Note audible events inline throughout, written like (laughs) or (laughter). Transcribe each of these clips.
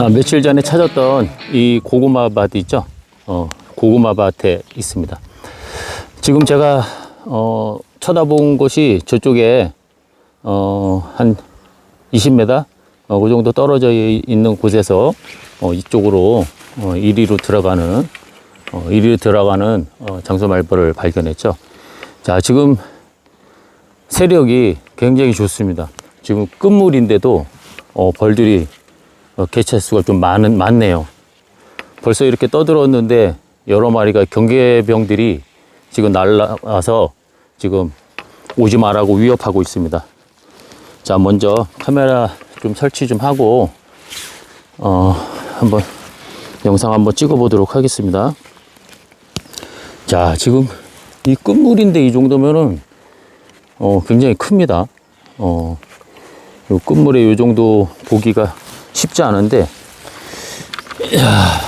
아, 며칠 전에 찾았던 이 고구마 밭 있죠? 어, 고구마 밭에 있습니다. 지금 제가 어, 쳐다본 곳이 저쪽에 어, 한 20m 어, 그 정도 떨어져 있는 곳에서 어, 이쪽으로 어, 이리로 들어가는 어, 이리로 들어가는 어, 장소 말벌을 발견했죠. 자, 지금 세력이 굉장히 좋습니다. 지금 끝물인데도 어, 벌들이 어, 개체 수가 좀 많은 많네요. 벌써 이렇게 떠들었는데 여러 마리가 경계병들이 지금 날라와서 지금 오지 말라고 위협하고 있습니다. 자, 먼저 카메라 좀 설치 좀 하고 어, 한번 영상 한번 찍어 보도록 하겠습니다. 자, 지금 이 끝물인데 이 정도면은 어, 굉장히 큽니다. 어, 요 끝물에 요 정도 보기가 쉽지 않은데, 야,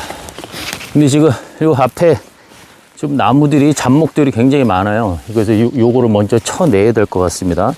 근데 지금 요 앞에 좀 나무들이 잡목들이 굉장히 많아요. 그래서 요, 요거를 먼저 쳐내야 될 것 같습니다.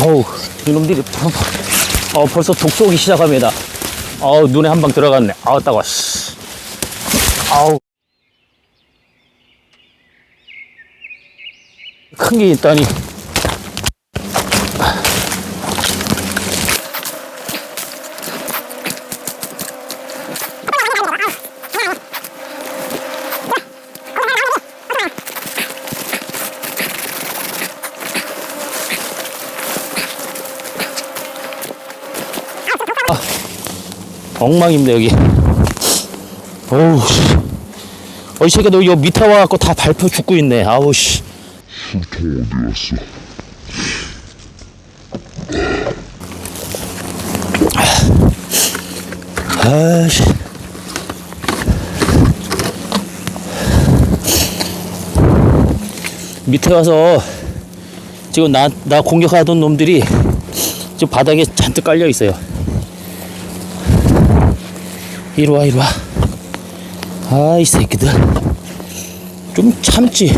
어우, 이놈들이 어, 벌써 독 쏘기 시작합니다. 어우, 눈에 한 방 들어갔네. 아우, 따가워. 씨. 아우. 큰 게 있다니. 엉망입니다, 여기. 어우, 씨. 어, 이 새끼 너여 밑에 와갖고 다 밟혀 죽고 있네. 아우, 씨. 또 어디 갔어? 아씨. 밑에 가서 지금 나, 나 공격하던 놈들이 지금 바닥에 잔뜩 깔려 있어요. 이리 와, 이리 와. 아, 이 새끼들. 좀 참지.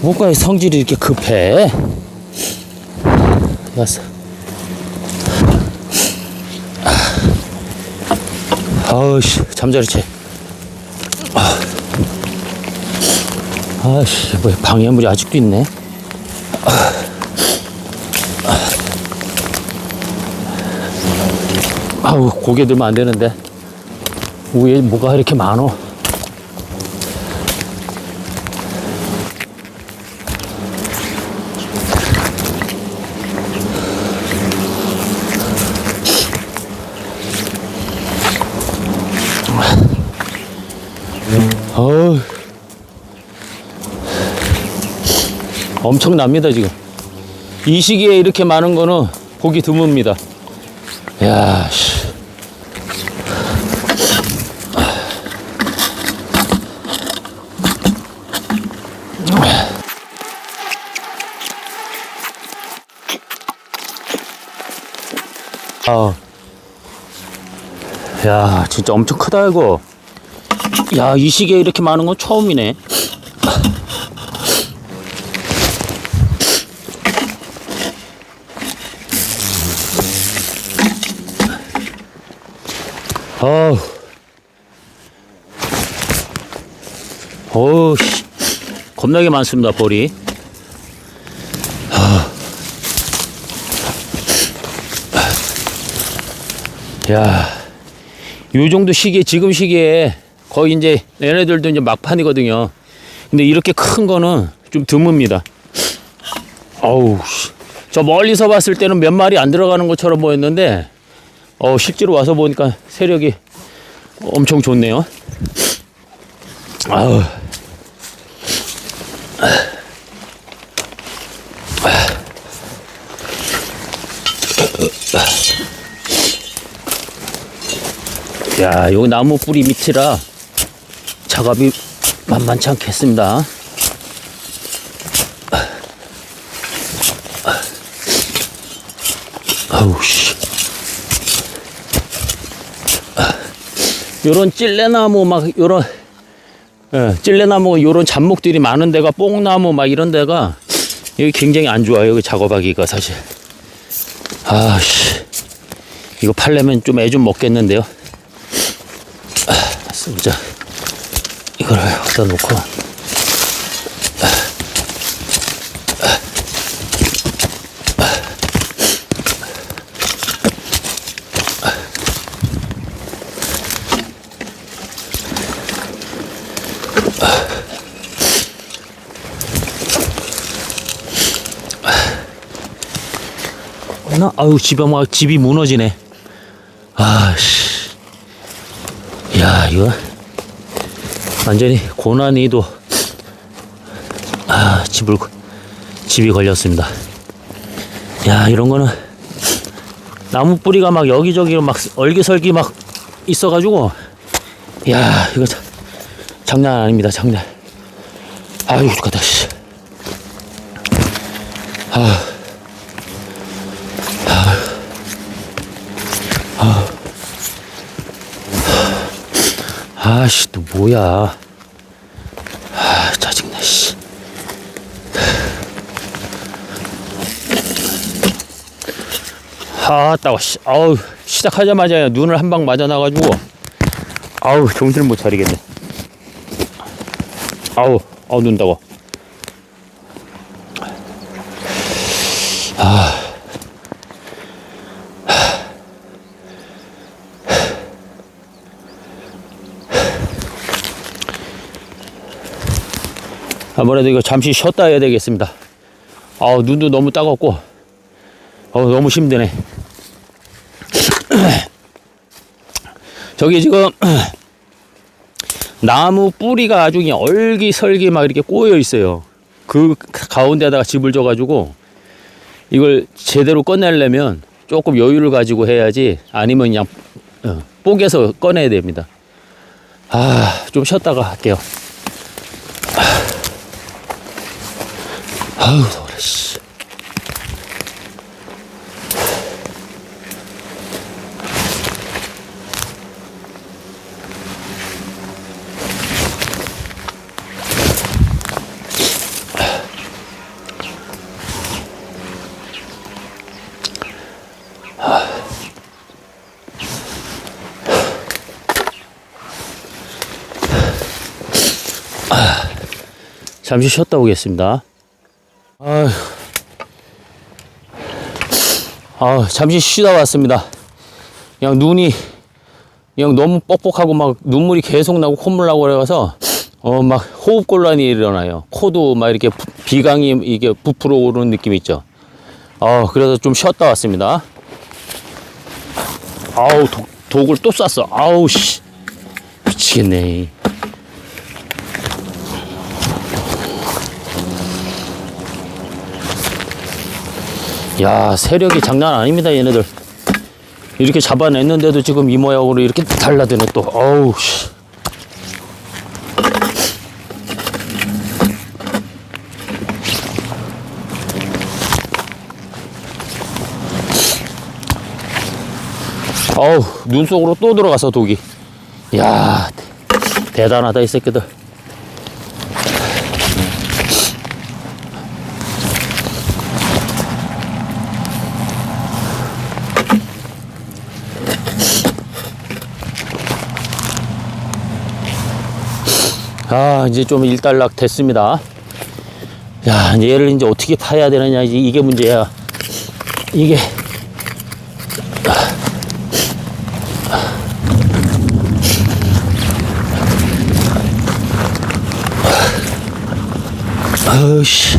뭔가 성질이 이렇게 급해. 왔어. 아우씨 잠자리 채 아. 아씨 뭐야 방해물이 아직도 있네 아. 아우 고개 들면 안 되는데 위에 뭐가 이렇게 많어. 엄청납니다, 지금. 이 시기에 이렇게 많은 거는 보기 드뭅니다. 야, 씨. 아. 야, 진짜 엄청 크다, 이거. 야, 이 시기에 이렇게 많은 건 처음이네. 어우. 어우, 씨. 겁나게 많습니다, 벌이. 야, 요 정도 시기에, 지금 시기에 거의 이제 얘네들도 이제 막판이거든요. 근데 이렇게 큰 거는 좀 드뭅니다. 씨. 저 멀리서 봤을 때는 몇 마리 안 들어가는 것처럼 보였는데, 어 실제로 와서 보니까 세력이 엄청 좋네요. 아우. 야, 여기 나무 뿌리 밑이라 작업이 만만치 않겠습니다. 아우, 씨. 요런 찔레나무 막 요런 예, 찔레나무 요런 잡목들이 많은 데가 뽕나무 막 이런 데가 여기 굉장히 안 좋아요. 여기 작업하기가 사실. 아씨. 이거 팔려면 좀 애좀 먹겠는데요. 아, 쓰자. 이거를 갖다 놓고. 나 아유 집에 막 집이 무너지네. 아씨. 야 이거 완전히 고난이도 아 집을 집이 걸렸습니다. 야 이런 거는 나무 뿌리가 막 여기저기 막 얼기설기 막 있어 가지고 야 이거 참- 장난 아닙니다 장난. 아유 죽겠다 씨. 아. 아씨 또 뭐야? 아 짜증나 씨. 아따 씨. 아우 시작하자마자 눈을 한 방 맞아 놔가지고. 아우 정신을 못 차리겠네. 아우 아우 눈 따고 아무래도 이거 잠시 쉬었다 해야 되겠습니다. 아우, 눈도 너무 따갑고, 어우, 너무 힘드네. (clears throat) 저기 지금, (clears throat) 나무 뿌리가 아주 그냥 얼기설기 막 이렇게 꼬여 있어요. 그 가운데다가 집을 줘가지고, 이걸 제대로 꺼내려면 조금 여유를 가지고 해야지, 아니면 그냥, 어, 뽀개서 꺼내야 됩니다. 아, 좀 쉬었다가 할게요. 아우. 잠시 쉬었다 오겠습니다. 아휴. 아, 잠시 쉬다 왔습니다. 그냥 눈이 그냥 너무 뻑뻑하고 막 눈물이 계속 나고 콧물 나고 그래서 어 막 호흡 곤란이 일어나요. 코도 막 이렇게 부- 비강이 이게 부풀어 오르는 느낌 있죠. 어 그래서 좀 쉬었다 왔습니다. 아우 독, 독을 또 쐈어. 아우 씨 미치겠네. 야 세력이 장난 아닙니다 얘네들. 이렇게 잡아냈는데도 지금 이 모양으로 이렇게 달라드네 또. 어우 씨. 어우 눈 속으로 또 들어가서 독이. 야 대- 대단하다 이 새끼들 아, 이제 좀 일단락 됐습니다. 야, 이제 얘를 이제 어떻게 파야 되느냐, 이제 이게 문제야. 이게. 아우씨.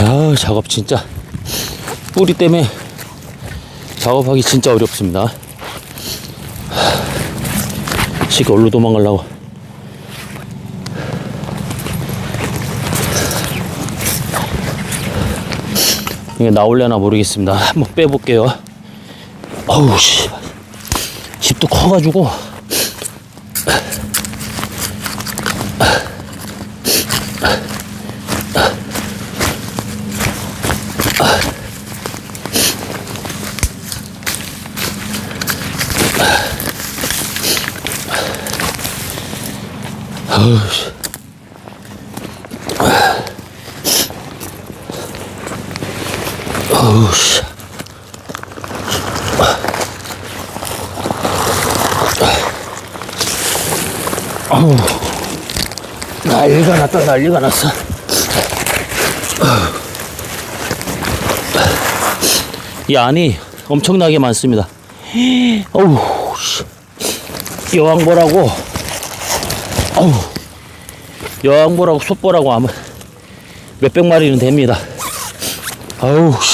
아, 작업 진짜. 뿌리 때문에 작업하기 진짜 어렵습니다. 시계 얼로 도망가려고. 이게 나올려나 모르겠습니다. 한번 빼볼게요. 어우, 씨. 집도 커가지고. 어우, 씨. 어우, 난리가 났다, 난리가 났어. 이 안이 엄청나게 많습니다. 어우, 씨. 여왕벌하고, 어우, 여왕벌하고 솥벌하고 아마 몇백 마리는 됩니다. 아우, 씨.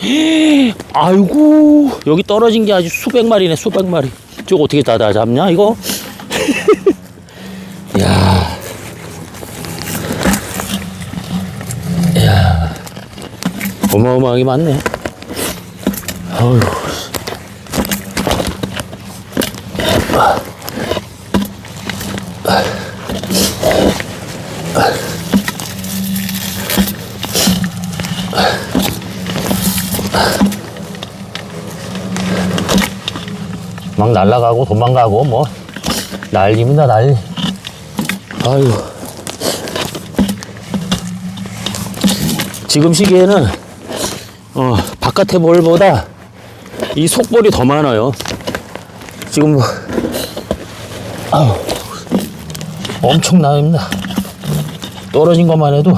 (gasps) 아이고, 여기 떨어진 게 아주 수백 마리네, 수백 마리. 저거 어떻게 다, 다 잡냐, 이거? (laughs) 야. 야. 어마어마하게 많네. 아유. 날아가고 도망가고 뭐. 난리입니다 난리 아유. 지금 시기에는 어, 바깥에 볼보다 이 속볼이 더 많아요. 지금 뭐, 아유 엄청납니다. 떨어진 것만 해도.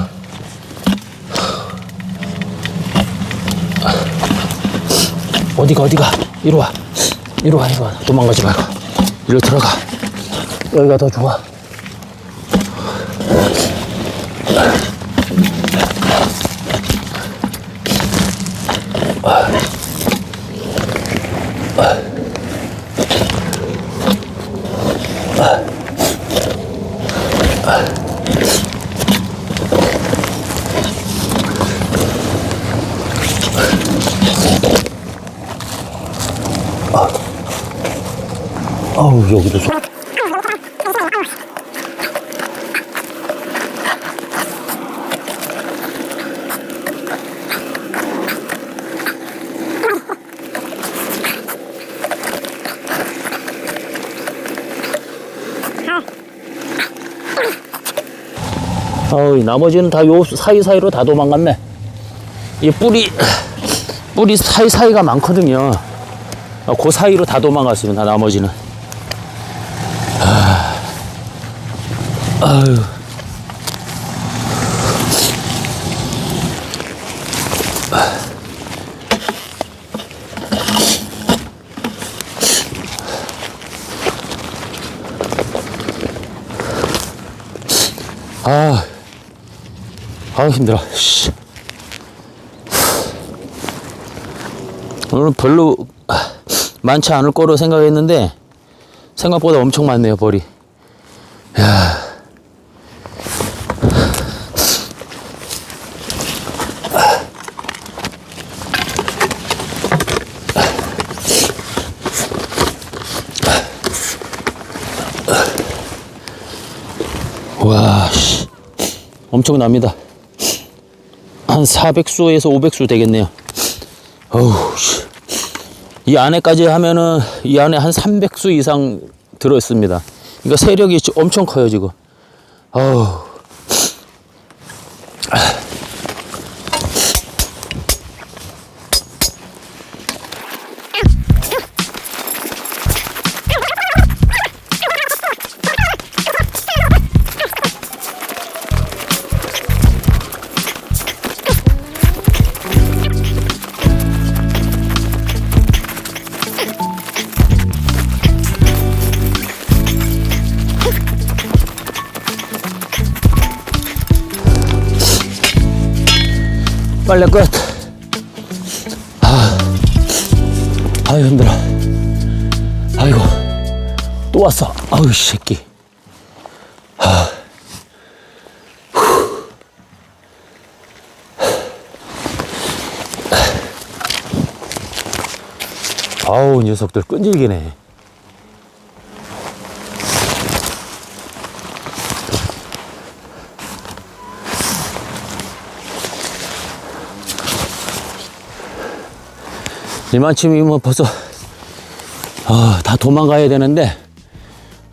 어디가 어디가? 이리 와 이리 와 이리 와. 도망가지 말고. 이리로 들어가. 여기가 더 좋아 아우 여기도 소... 아우 이 나머지는 다 요 사이사이로 다 도망갔네 이 뿌리 뿌리 사이사이가 많거든요 아, 그 사이로 다 도망갔습니다. 나머지는. 아유. 아, 아 힘들어. 씨. 오늘 별로 아, 많지 않을 거로 생각했는데 생각보다 엄청 많네요 벌이. 야. 엄청납니다. 한 400수에서 500수 되겠네요. 어우, 씨. 이 안에까지 하면은 이 안에 한 300수 이상 들어있습니다. 그러니까 세력이 지- 엄청 커요, 지금. 어우. 빨래 끝. 아, 아유 힘들어. 아이고 또 왔어. 아유 새끼. 아. 아. 아우 녀석들 끈질기네. 이만큼이면 뭐 벌써 아, 다 도망가야 되는데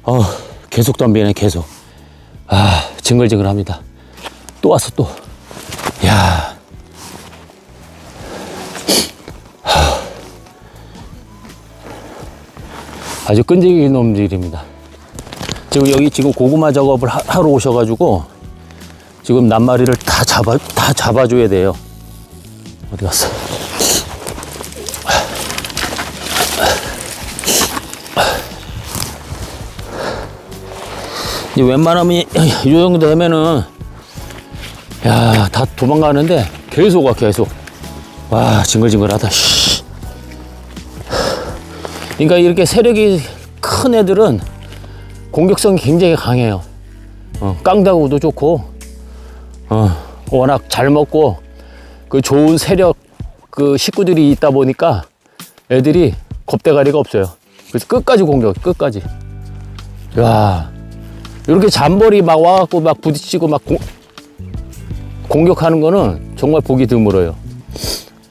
어, 계속 덤비네 계속. 아 징글징글합니다. 또 왔어 또. 야. 하. 아주 끈질긴 놈들입니다. 지금 여기 지금 고구마 작업을 하, 하러 오셔가지고 지금 낱마리를 다 잡아 다 잡아줘야 돼요. 어디 갔어 이 웬만하면 이이 정도 되면은 야 다 도망가는데 계속 와 계속 와 징글징글하다 씨. 그러니까 이렇게 세력이 큰 애들은 공격성이 굉장히 강해요 어, 깡다구도 좋고 어, 워낙 잘 먹고 그 좋은 세력 그 식구들이 있다 보니까 애들이 겁대가리가 없어요 그래서 끝까지 공격 끝까지 야 이렇게 잔벌이 막 와갖고 막 부딪히고 막 공, 공격하는 거는 정말 보기 드물어요.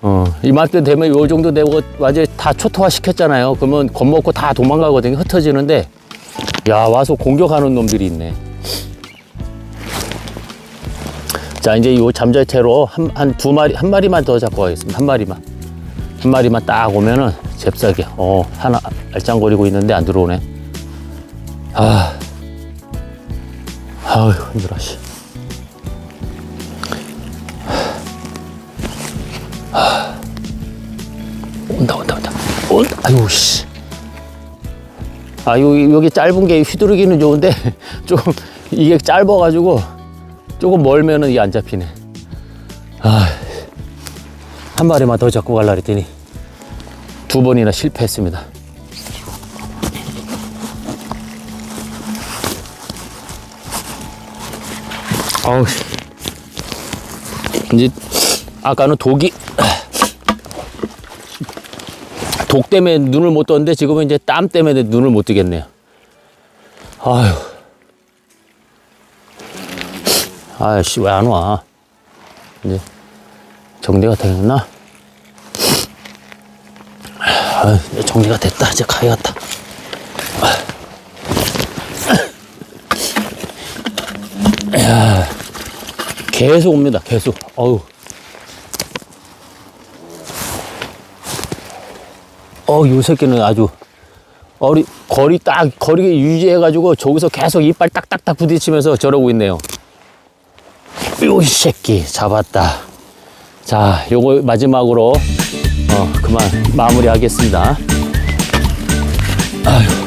어, 이맘때 되면 요 정도 되고 완전히 다 초토화 시켰잖아요. 그러면 겁먹고 다 도망가거든요. 흩어지는데, 야, 와서 공격하는 놈들이 있네. 자, 이제 요 잠자채로 한, 한 두 마리, 한 마리만 더 잡고 가겠습니다. 한 마리만. 한 마리만 딱 오면은 잽싸게. 어, 하나 알짱거리고 있는데 안 들어오네. 아. 아유 힘들어 씨. 하. 온다 온다 온다 온다 아유 씨. 아 여기 짧은 게 휘두르기는 좋은데 (laughs) 조금 이게 짧아가지고 조금 멀면은 이게 안 잡히네. 아 한 마리만 더 잡고 갈라 그랬더니 두 번이나 실패했습니다. 아우 씨. 이제 아까는 독이 독 때문에 눈을 못 떴는데 지금은 이제 땀 때문에 눈을 못 뜨겠네요. 아유. 아씨 왜 안 와? 이제 정리가 되겠나? 아, 정리가 됐다. 이제 가야겠다. 계속 옵니다. 계속. 어우. 어, 요 새끼는 아주 어리, 거리 딱, 거리 유지해가지고 저기서 계속 이빨 딱딱딱 부딪히면서 저러고 있네요. 요 새끼 잡았다. 자, 요거 마지막으로 어, 그만 마무리 하겠습니다. 아휴.